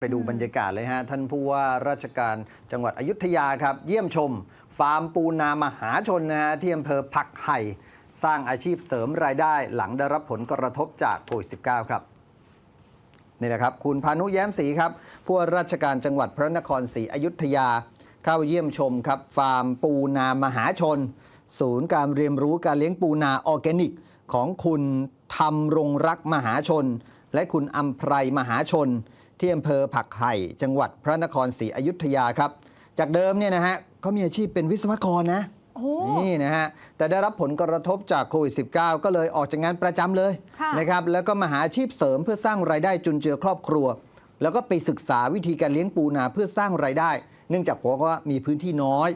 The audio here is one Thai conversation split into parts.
ไปดูบรรยากาศเลยฮะ ท่านผู้ว่าราชการจังหวัดอยุธยาครับ เยี่ยมชม ฟาร์มปูนามหาชนนะฮะ ที่อำเภอผักไห่ สร้างอาชีพเสริมรายได้หลังได้รับผลกระทบจากโควิด -19 ครับนี่นะครับ คุณพานุแย้มศรีครับ ผู้ว่าราชการจังหวัดพระนครศรีอยุธยา เข้าเยี่ยมชมครับ ฟาร์มปูนามหาชน ศูนย์การเรียนรู้การเลี้ยงปูนาออร์แกนิก ของคุณธรรมรงรักมหาชน และคุณอัมไพรมหาชน ที่อำเภอผักไห่จังหวัดพระนครศรีอยุธยาครับ จากเดิมเนี่ยนะฮะเขามีอาชีพเป็นวิศวกรนะโอ้นี่นะฮะ แต่ได้รับผลกระทบจากโควิด -19 ก็เลยออกจากงานประจำเลยค่ะนะครับ แล้วก็มาหาอาชีพเสริมเพื่อสร้างรายได้จุนเจือครอบครัว แล้วก็ไปศึกษาวิธีการเลี้ยงปูนาเพื่อสร้างรายได้ เนื่องจากผมว่ามีพื้นที่น้อย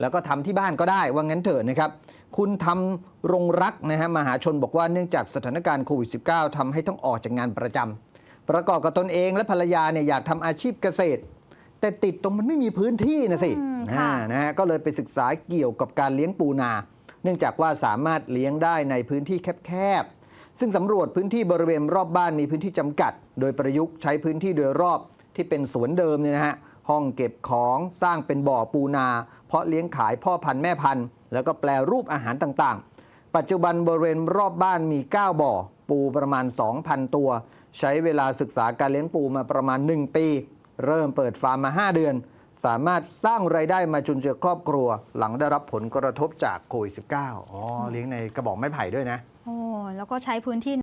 แล้วก็ทำที่บ้านก็ได้ ว่างั้นเถอะนะครับ คุณทำรงรักนะฮะมหาชนบอกว่าเนื่องจากสถานการณ์โควิด -19 ทำให้ต้องออกจากงานประจำ ประกอบกับตนเองและภรรยาเนี่ยอยากทำอาชีพเกษตร แต่ติดตรงมันไม่มีพื้นที่นะสิอืมค่ะอ่านะฮะก็เลยไปศึกษาเกี่ยวกับการเลี้ยงปูนา เนื่องจากว่าสามารถเลี้ยงได้ในพื้นที่แคบๆซึ่งสำรวจพื้นที่บริเวณรอบบ้านมีพื้นที่จำกัด โดยประยุกต์ใช้พื้นที่โดยรอบที่เป็นสวนเดิมเนี่ยนะฮะห้องเก็บของสร้างเป็นบ่อปูนา เพาะเลี้ยงขายพ่อพันธุ์แม่พันธุ์ แล้วก็แปลรูปอาหารต่างๆ ปัจจุบันบริเวณรอบบ้านมี 9 บ่อ ปูประมาณ 2,000 ตัว ใช้เวลาศึกษาการเลี้ยงปูมาประมาณ 1 ปี เริ่มเปิดฟาร์มมา 5 เดือน สามารถสร้างไรายได้มาจุนเจือครอบครัว หลังได้รับผลกระทบจากโควิด -19 อ๋อเลี้ยงในกระบอกไม้ไผ่ด้วยนะ โอ้แล้วก็ใช้พื้นที่